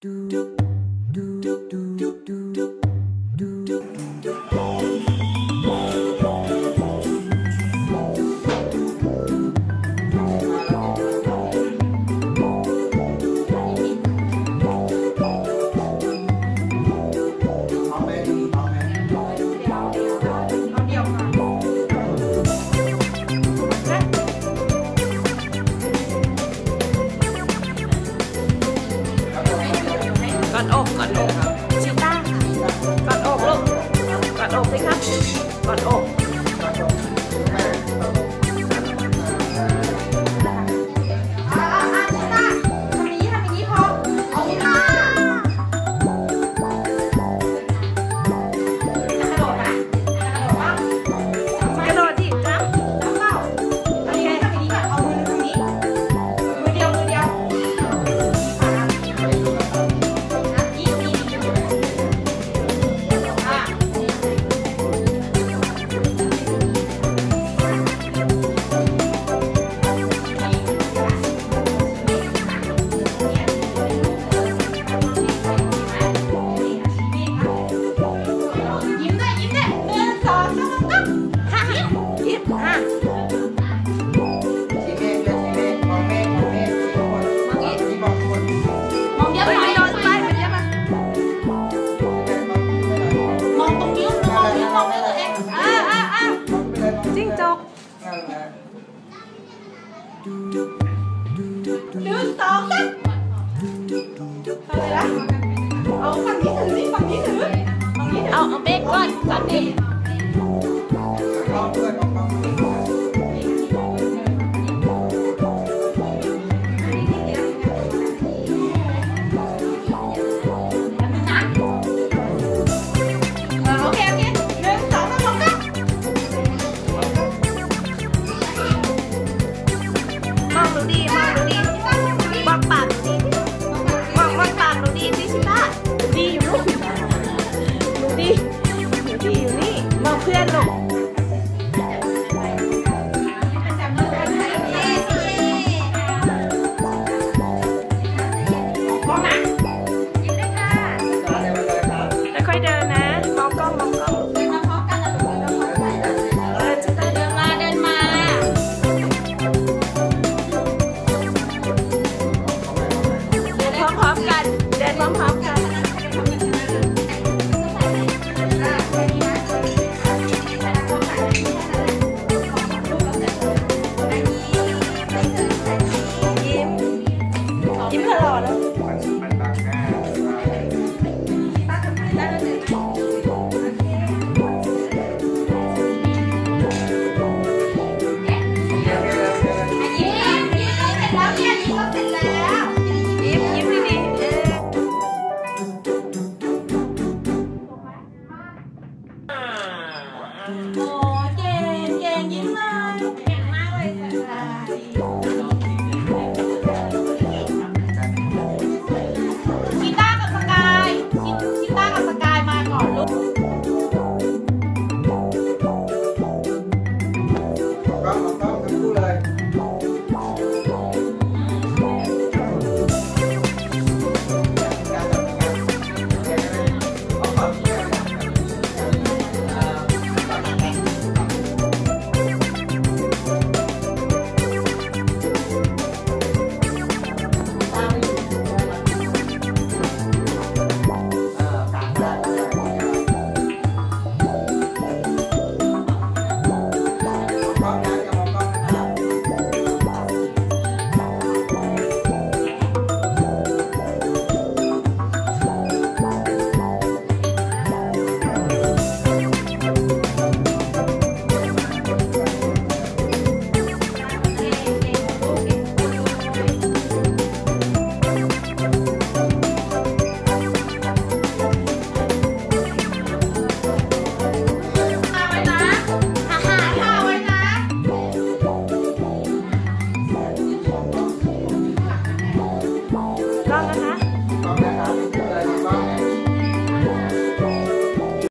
do, do. 大牛 หนึ่งสองสาไปเละเอาฝั่งนี้ถือนี่ฝั่งนี้ถือฝั่งนี้เอาเอาเบรกก่อนฝั่ดี ร้อมๆกัน เดินพร้อมๆกัน amor.